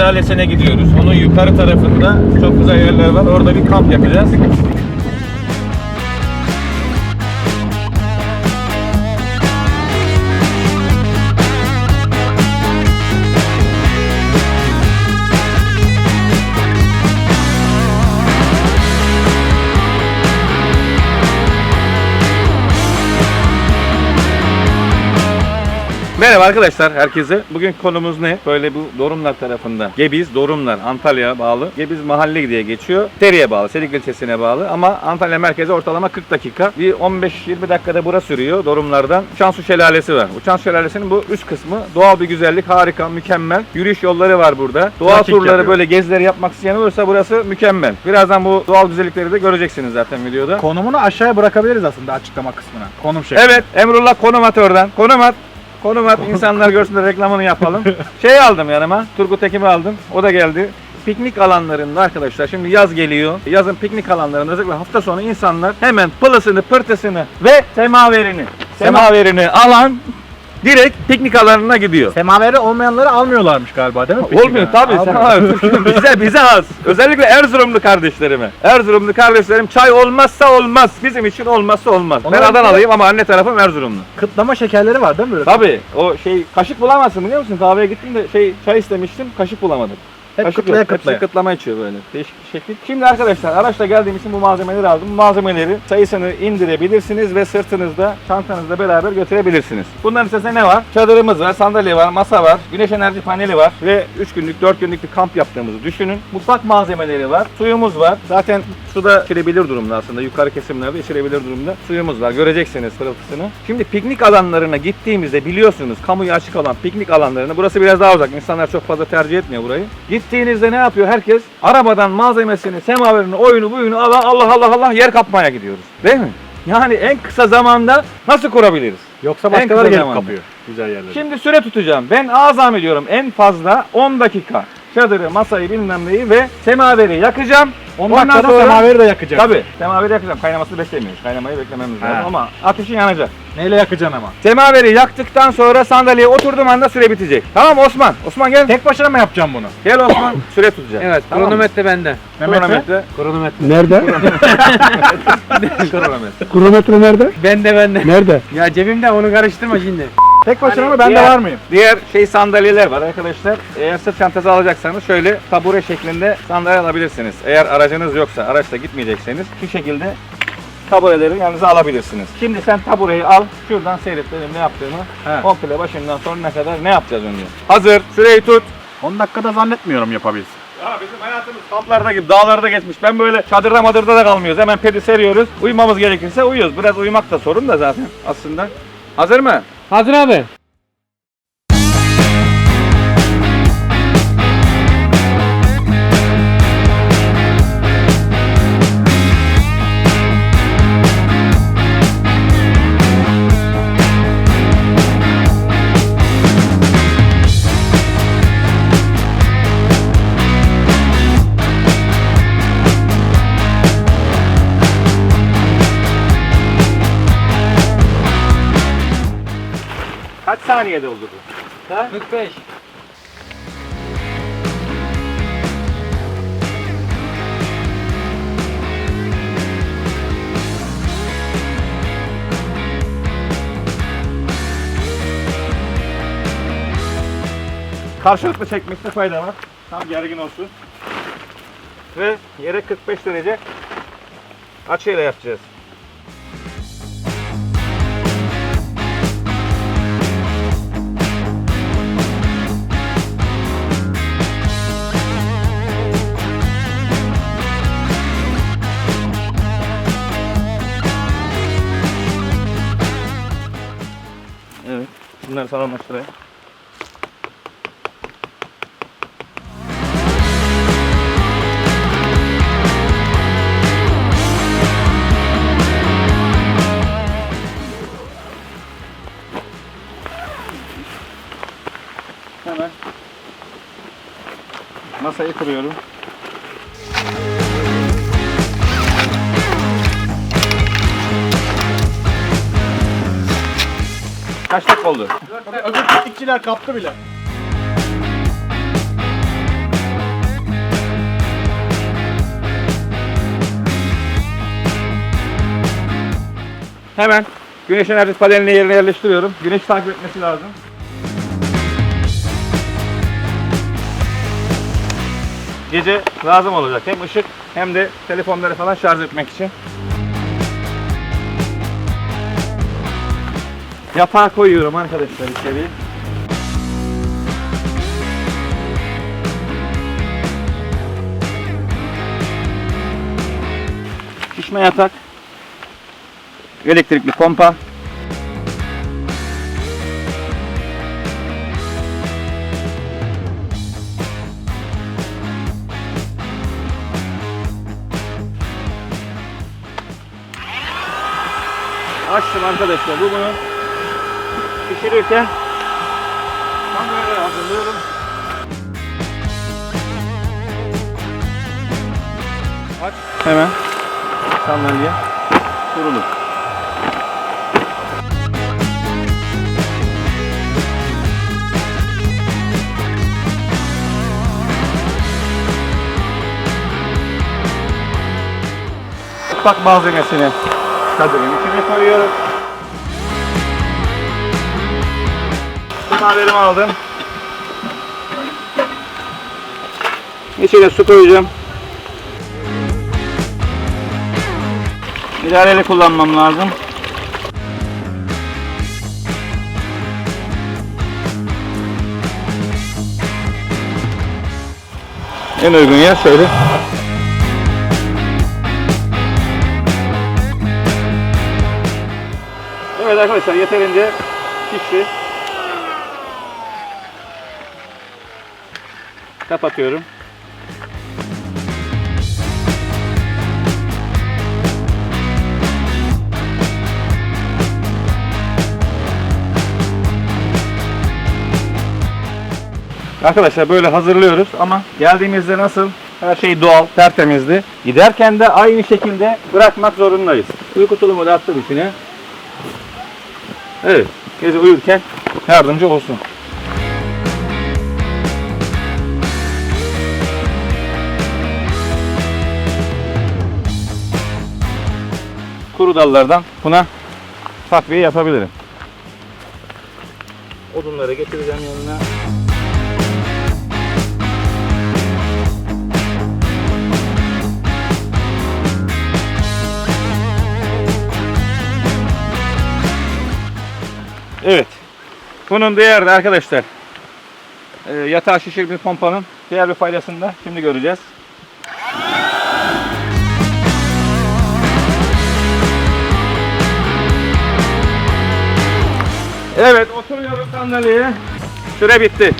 Şelalesi'ne gidiyoruz. Onun yukarı tarafında çok güzel yerler var. Orada bir kamp yapacağız. Merhaba arkadaşlar herkese. Bugün konumuz ne? Böyle bu Dorumlar tarafında. Gebiz, Dorumlar, Antalya'ya bağlı. Gebiz mahalle diye geçiyor. Seriye bağlı, Sedik ilçesine bağlı. Ama Antalya merkeze ortalama 40 dakika. Bir 15-20 dakikada bura sürüyor Dorumlardan. Şansu Şelalesi var. Bu Şansu Şelalesi'nin bu üst kısmı doğal bir güzellik, harika, mükemmel. Yürüyüş yolları var burada. Doğa turları yapıyor. böyle gezileri yapmak isteyen olursa burası mükemmel. Birazdan bu doğal güzellikleri de göreceksiniz zaten videoda. Konumunu aşağıya bırakabiliriz aslında açıklama kısmına. Konum şey. Evet Emrullah konum at oradan. Konum at. Konum at insanlar görsün de reklamını yapalım. Şey aldım yanıma. Turgut Ekim'i aldım. O da geldi. Piknik alanlarında arkadaşlar şimdi yaz geliyor. Yazın piknik alanlarında özellikle hafta sonu insanlar hemen pılısını, pırtısını ve semaverini, semaverini alan direkt piknik alanına gidiyor. Semaveri olmayanları almıyorlarmış galiba değil mi? Olmuyor tabii semaver. bize bize az. Özellikle Erzurumlu kardeşlerime. Erzurumlu kardeşlerim çay olmazsa olmaz. Bizim için olmazsa olmaz. Ben Onlar- Adanalıyım ama anne tarafım Erzurumlu. Kıtlama şekerleri var değil mi böyle? Tabii o şey kaşık bulamazsın biliyor musun? Kahveye gittim de şey çay istemiştim kaşık bulamadım. Hep kıtlaya yok. Hepsi kıtlaya. kıtlama içiyor böyle. Değişik bir şekil. Şimdi arkadaşlar araçla geldiğim için bu malzemeleri aldım. Bu malzemeleri sayısını indirebilirsiniz ve sırtınızda, çantanızda beraber götürebilirsiniz. Bunların içerisinde ne var? Çadırımız var, sandalye var, masa var, güneş enerji paneli var ve 3 günlük, 4 günlük bir kamp yaptığımızı düşünün. Mutfak malzemeleri var, suyumuz var. Zaten suda içilebilir durumda aslında. Yukarı kesimlerde içilebilir durumda. Suyumuz var. Göreceksiniz pırıltısını. Şimdi piknik alanlarına gittiğimizde biliyorsunuz kamuya açık olan piknik alanlarına burası biraz daha uzak. İnsanlar çok fazla tercih etmiyor burayı. Gittiğinizde ne yapıyor herkes? Arabadan malzemesini, semaverini, oyunu, buyunu alan Allah Allah Allah yer kapmaya gidiyoruz. Değil mi? Yani en kısa zamanda nasıl kurabiliriz? Yoksa En başkaları kısa gelip zamanda. kapıyor. Güzel yerleri. Şimdi süre tutacağım. Ben azam ediyorum en fazla 10 dakika. Çadırı, masayı bilmem neyi ve semaveri yakacağım. 10 Ondan dakikada sonra- semaveri de yakacak. Tabii semaveri yakacağım. Kaynamasını beklemiyoruz. Kaynamayı beklememiz lazım ama ateşin yanacak. Neyle yakacaksın ama? Semaveri yaktıktan sonra sandalyeye oturduğum anda süre bitecek. Tamam Osman? Osman gel. Tek başına mı yapacaksın bunu? Gel Osman. Süre tutacak. Evet, Tamam mı? kronometre bende. Kronometre. Kronometre. Nerede? Kronometre. Kronometre nerede? Bende bende. Nerede? Ya cebimde onu karıştırma şimdi. Tek başına Hani mı? Ben de diğer- var mıyım? Diğer şey sandalyeler var arkadaşlar. Eğer sırt çantası alacaksanız şöyle tabure şeklinde sandalye alabilirsiniz. Eğer aracınız yoksa, araçla gitmeyecekseniz şu şekilde tabureleri yanınıza alabilirsiniz. Şimdi sen tabureyi al, şuradan seyret benim ne yaptığımı. He. Komple başından sonuna kadar ne yapacağız önce. Hazır, süreyi tut. 10 dakikada zannetmiyorum yapabilsin. Ya bizim hayatımız kamplarda gibi dağlarda geçmiş. Ben böyle çadırda madırda da kalmıyoruz. Hemen pedi seriyoruz. Uyumamız gerekirse uyuyoruz. Biraz uyumak da sorun da zaten aslında. Hazır mı? Hazır abi. Saniyede oldu bu? 45. Karşılıklı çekmekte fayda var. Tam gergin olsun. Ve yere 45 derece açıyla yapacağız. Bunları sağlamlaştırayım. Hemen masayı kuruyorum. Kaç dakika oldu? Öbür piknikçiler kaptı bile. Hemen güneş enerjisi panelini yerine yerleştiriyorum. Güneş takip etmesi lazım. Gece lazım olacak. Hem ışık hem de telefonları falan şarj etmek için. Yatağı koyuyorum arkadaşlar içeriye. Şişme yatak. Elektrikli pompa. Açtım arkadaşlar. Bu bunu pişirirken böyle hazırlıyorum. Aç. Hemen sandalye kurulur. Mutfak malzemesini çadırın içine Maderimi aldım. İçine su koyacağım. İdareli kullanmam lazım. En uygun yer şöyle. Evet arkadaşlar yeterince pişti. Kapatıyorum. Arkadaşlar böyle hazırlıyoruz ama geldiğimizde nasıl her şey doğal, tertemizdi. Giderken de aynı şekilde bırakmak zorundayız. Uyku tulumu da attım içine. Evet, gece uyurken yardımcı olsun. Kuru dallardan buna takviye yapabilirim. Odunları getireceğim yanına. Evet. Bunun diğer de arkadaşlar e, yatağı şişirme pompanın diğer bir faydasını da şimdi göreceğiz. Evet oturuyorum sandalyeye. Süre bitti.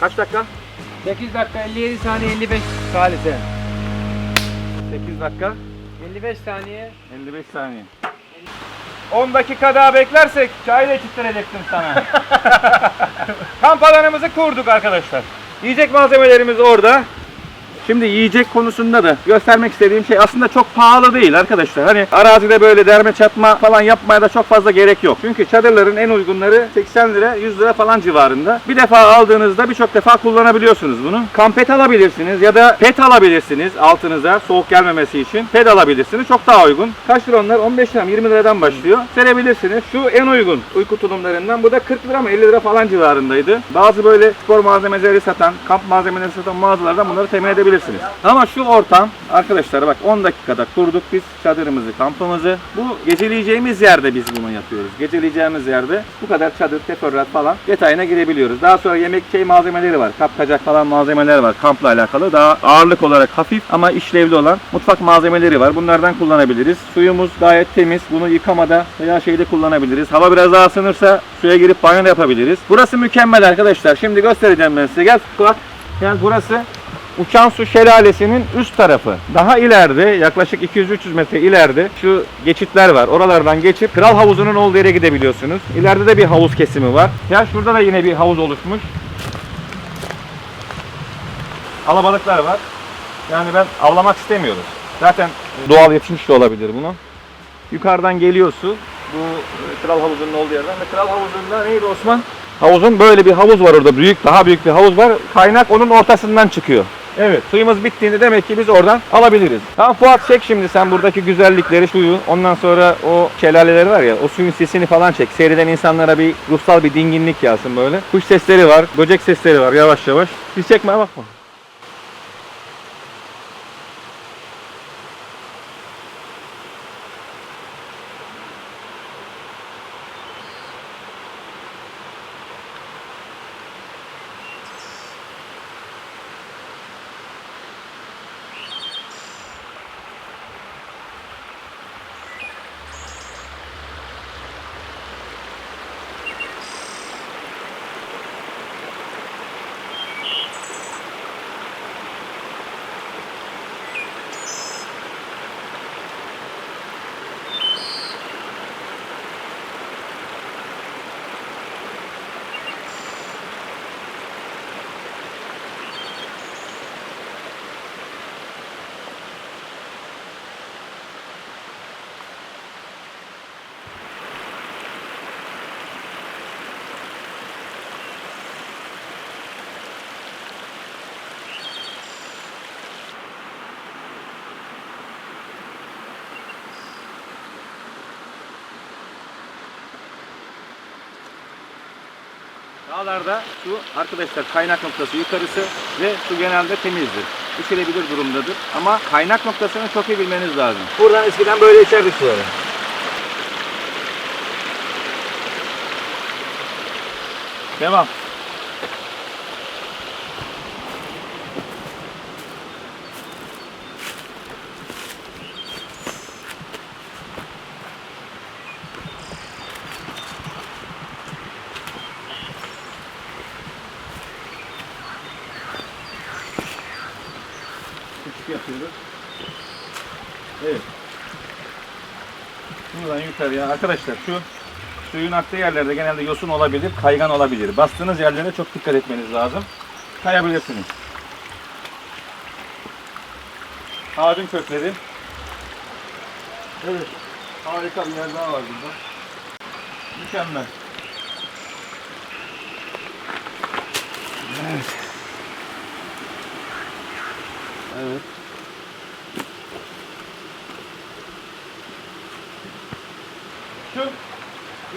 Kaç dakika? 8 dakika 57 saniye 55 salise. 8 dakika 55 saniye. 55 saniye. 10 dakika daha beklersek çay da içtirecektim sana. Kamp alanımızı kurduk arkadaşlar. Yiyecek malzemelerimiz orada. Şimdi yiyecek konusunda da göstermek istediğim şey aslında çok pahalı değil arkadaşlar. Hani arazide böyle derme çatma falan yapmaya da çok fazla gerek yok. Çünkü çadırların en uygunları 80 lira 100 lira falan civarında. Bir defa aldığınızda birçok defa kullanabiliyorsunuz bunu. Kampet alabilirsiniz ya da pet alabilirsiniz altınıza soğuk gelmemesi için. Pet alabilirsiniz çok daha uygun. Kaç lira onlar? 15 lira mı? 20 liradan başlıyor. Serebilirsiniz. Şu en uygun uyku tulumlarından. Bu da 40 lira mı 50 lira falan civarındaydı. Bazı böyle spor malzemeleri satan, kamp malzemeleri satan mağazalardan bunları temin edebilirsiniz. Ama şu ortam arkadaşlar bak 10 dakikada kurduk biz çadırımızı, kampımızı. Bu geceleyeceğimiz yerde biz bunu yapıyoruz. Geceleyeceğimiz yerde bu kadar çadır, teferruat falan detayına girebiliyoruz. Daha sonra yemek şey malzemeleri var. Kapkacak falan malzemeler var kampla alakalı. Daha ağırlık olarak hafif ama işlevli olan mutfak malzemeleri var. Bunlardan kullanabiliriz. Suyumuz gayet temiz. Bunu yıkamada veya şeyde kullanabiliriz. Hava biraz daha ısınırsa suya girip banyo yapabiliriz. Burası mükemmel arkadaşlar. Şimdi göstereceğim ben size. Gel bak. Gel burası Uçan Su Şelalesi'nin üst tarafı. Daha ileride yaklaşık 200-300 metre ileride şu geçitler var. Oralardan geçip Kral Havuzu'nun olduğu yere gidebiliyorsunuz. İleride de bir havuz kesimi var. Ya şurada da yine bir havuz oluşmuş. Alabalıklar var. Yani ben avlamak istemiyoruz. Zaten doğal yetişmiş de olabilir bunu. Yukarıdan geliyor su. Bu e, Kral Havuzu'nun olduğu yerden. Ve Kral Havuzu'nda neydi Osman? Havuzun böyle bir havuz var orada. Büyük, daha büyük bir havuz var. Kaynak onun ortasından çıkıyor. Evet. Suyumuz bittiğinde demek ki biz oradan alabiliriz. Tamam Fuat çek şimdi sen buradaki güzellikleri, suyu. Ondan sonra o şelaleler var ya o suyun sesini falan çek. Seyreden insanlara bir ruhsal bir dinginlik gelsin böyle. Kuş sesleri var, böcek sesleri var yavaş yavaş. Siz çekmeye bakma. Dağlarda su arkadaşlar kaynak noktası yukarısı ve su genelde temizdir. İçilebilir durumdadır. Ama kaynak noktasını çok iyi bilmeniz lazım. Buradan eskiden böyle içerdik suları. Devam. Küçük yapıyoruz. Evet. Buradan yukarıya arkadaşlar şu suyun aktığı yerlerde genelde yosun olabilir, kaygan olabilir. Bastığınız yerlere çok dikkat etmeniz lazım. Kayabilirsiniz. Ağacın kökleri. Evet. Harika bir yer daha var burada. Mükemmel. Evet. Evet. Şu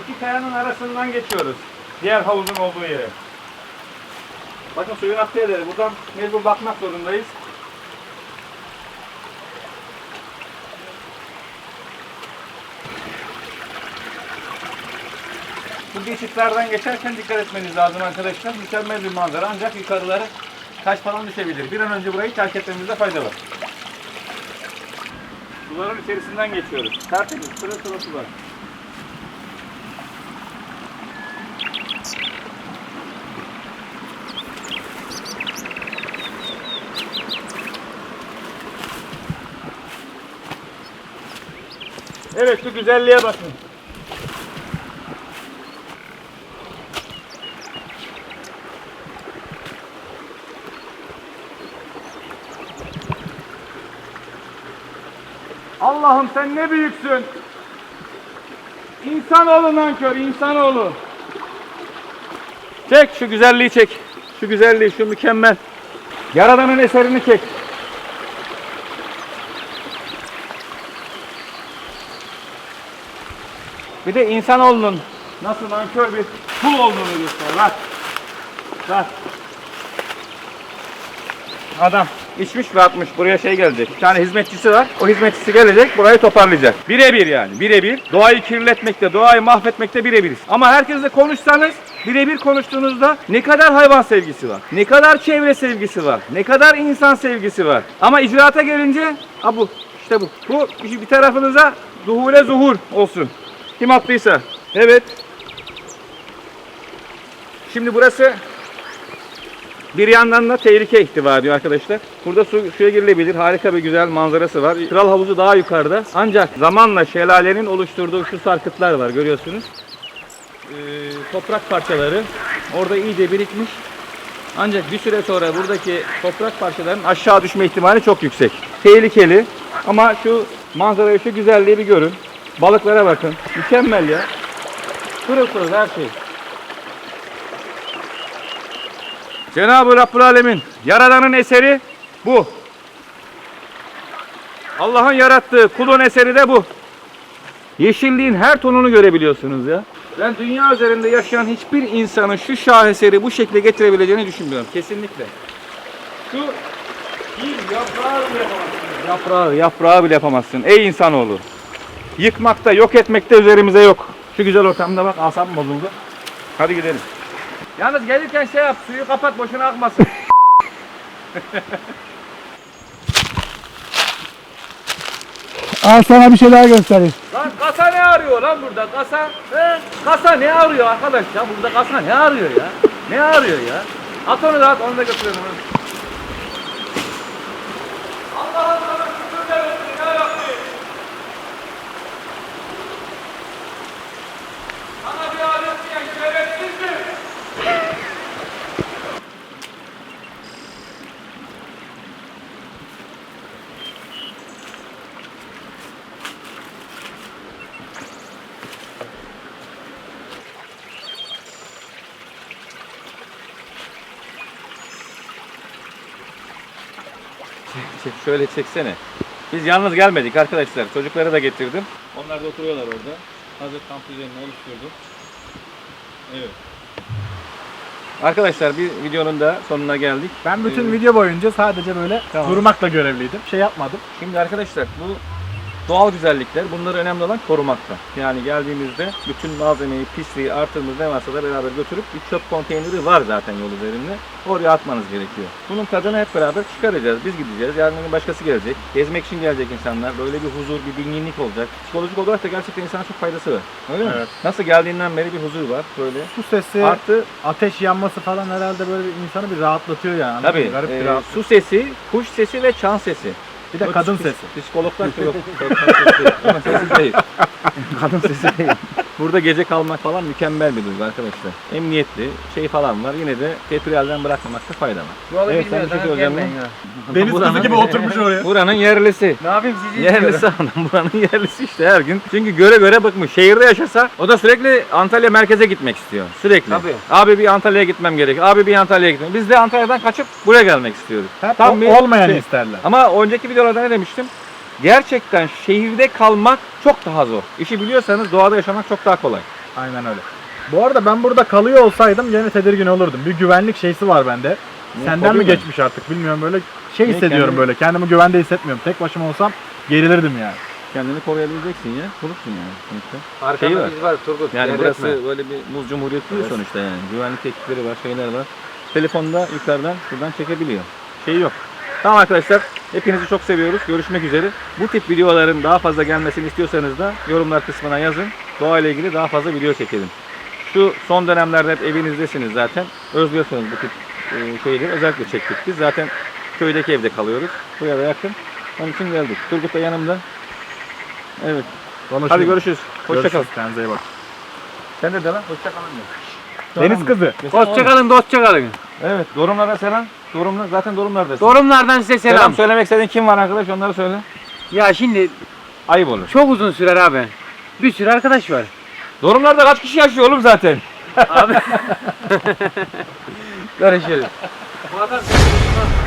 iki kayanın arasından geçiyoruz. Diğer havuzun olduğu yere. Bakın suyun aktığı yerlere. Buradan mecbur bakmak zorundayız. Bu geçitlerden geçerken dikkat etmeniz lazım arkadaşlar. Mükemmel bir manzara ancak yukarıları taş falan düşebilir. Bir an önce burayı terk etmemizde fayda var. Suların içerisinden geçiyoruz. Tertemiz, pırıl pırıl sular. Evet şu güzelliğe bakın. Allah'ım sen ne büyüksün. İnsanoğlu nankör, insanoğlu. Çek şu güzelliği çek. Şu güzelliği, şu mükemmel. Yaradanın eserini çek. Bir de insanoğlunun nasıl nankör bir kul olduğunu göster. Bak. Bak. Adam içmiş ve atmış. Buraya şey gelecek. Bir tane hizmetçisi var. O hizmetçisi gelecek. Burayı toparlayacak. Birebir yani. Birebir. Doğayı kirletmekte, doğayı mahvetmekte birebiriz. Ama herkesle konuşsanız birebir konuştuğunuzda ne kadar hayvan sevgisi var. Ne kadar çevre sevgisi var. Ne kadar insan sevgisi var. Ama icraata gelince ha bu. işte bu. Bu bir tarafınıza zuhure zuhur olsun. Kim attıysa. Evet. Şimdi burası bir yandan da tehlike ihtiva ediyor arkadaşlar. Burada su, suya girilebilir. Harika bir güzel manzarası var. Kral havuzu daha yukarıda. Ancak zamanla şelalenin oluşturduğu şu sarkıtlar var görüyorsunuz. Ee, toprak parçaları orada iyice birikmiş. Ancak bir süre sonra buradaki toprak parçalarının aşağı düşme ihtimali çok yüksek. Tehlikeli. Ama şu manzarayı, şu güzelliği bir görün. Balıklara bakın. Mükemmel ya. Pırıl pırıl her şey. Cenab-ı Rabbül Alemin Yaradan'ın eseri Bu. Allah'ın yarattığı kulun eseri de bu. Yeşilliğin her tonunu görebiliyorsunuz ya. Ben dünya üzerinde yaşayan hiçbir insanın şu şaheseri bu şekle getirebileceğini düşünmüyorum. Kesinlikle. Şu bir yaprağı bile yapamazsın. Yaprağı, yaprağı bile yapamazsın. Ey insanoğlu. Yıkmakta, yok etmekte üzerimize yok. Şu güzel ortamda bak asabım bozuldu. Hadi gidelim. Yalnız gelirken şey yap, suyu kapat boşuna akmasın. Al sana bir şey daha göstereyim. Lan kasa ne arıyor lan burada kasa? He? Kasa ne arıyor arkadaş ya? Burada kasa ne arıyor ya? Ne arıyor ya? At onu da at, onu da götürelim. Allah Allah şükürler olsun ya Rabbi. Sana bir alet diyen şerefsiz mi? Çek, şöyle çeksene. Biz yalnız gelmedik arkadaşlar. Çocukları da getirdim. Onlar da oturuyorlar orada. Hazır kamp düzenini oluşturdum. Evet. Arkadaşlar bir videonun da sonuna geldik. Ben bütün Ee, video boyunca sadece böyle Tamam. durmakla görevliydim. Şey yapmadım. Şimdi arkadaşlar bu doğal güzellikler. Bunlar önemli olan korumakta. Yani geldiğimizde bütün malzemeyi, pisliği, artığımız ne varsa da beraber götürüp bir çöp konteyneri var zaten yol üzerinde. Oraya atmanız gerekiyor. Bunun tadını hep beraber çıkaracağız. Biz gideceğiz. Yarın gün başkası gelecek. Gezmek için gelecek insanlar. Böyle bir huzur, bir dinginlik olacak. Psikolojik olarak da gerçekten insana çok faydası var. Öyle mi? Evet. Nasıl geldiğinden beri bir huzur var. Böyle. Su sesi, Artı ateş yanması falan herhalde böyle bir insanı bir rahatlatıyor yani. tabii? Garip bir e, su sesi, kuş sesi ve çan sesi. Bir de Yok, kadın sesi. Psikologlar yok. Kadın sesi, kadın sesi değil. Kadın sesi değil. Burada gece kalmak falan mükemmel bir duygu arkadaşlar. Emniyetli şey falan var. Yine de tepki bırakmamakta fayda var. Yolu Evet, sen bir şey söyleyeceğim mi? Deniz kızı gibi oturmuş oraya. Buranın yerlisi. Ne yapayım sizi Yerlisi adam buranın yerlisi işte her gün. Çünkü göre göre bıkmış. Şehirde yaşasa o da sürekli Antalya merkeze gitmek istiyor. Sürekli. Tabii. Abi bir Antalya'ya gitmem gerek. Abi bir Antalya'ya gitmem. Biz de Antalya'dan kaçıp buraya gelmek istiyoruz. Hep Tam o- bir olmayanı şey. isterler. Ama önceki videolarda ne demiştim? Gerçekten şehirde kalmak çok daha zor. İşi biliyorsanız doğada yaşamak çok daha kolay. Aynen öyle. Bu arada ben burada kalıyor olsaydım gene tedirgin olurdum. Bir güvenlik şeysi var bende. Ne, Senden mi mi? geçmiş artık bilmiyorum böyle şey Ne, hissediyorum kendini- böyle. Kendimi güvende hissetmiyorum. Tek başıma olsam gerilirdim yani. Kendini koruyabileceksin ya. Bulursun yani sonuçta. Arkada Şeyi var. biz var Turgut. Yani dert burası böyle bir muz cumhuriyeti değil Evet. sonuçta yani. Güvenlik ekipleri var, şeyler var. Telefonda yukarıdan şuradan çekebiliyor. Şey yok. Tamam arkadaşlar. Hepinizi çok seviyoruz. Görüşmek üzere. Bu tip videoların daha fazla gelmesini istiyorsanız da yorumlar kısmına yazın. Doğayla ilgili daha fazla video çekelim. Şu son dönemlerde hep evinizdesiniz zaten. Özlüyorsunuz bu tip e, şeyleri. Özellikle çektik biz. Zaten köydeki evde kalıyoruz. Buraya da yakın. Onun için geldik. Turgut da yanımda. Evet. Konuşuruz. Hadi görüşürüz. Hoşça kal. Görüşürüz. Kendinize iyi bakın. Sen de de lan. Hoşça kalın diyor. Deniz kızı. Dostça kalın, dostça kalın. Evet, Dorumlara selam. Dorumlar zaten Dorumlardasın. Dorumlardan size selam. selam. söylemek istediğin kim var arkadaş onları söyle. Ya şimdi Ayıp olur. çok uzun sürer abi. Bir sürü arkadaş var. Dorumlarda kaç kişi yaşıyor oğlum zaten? Görüşürüz.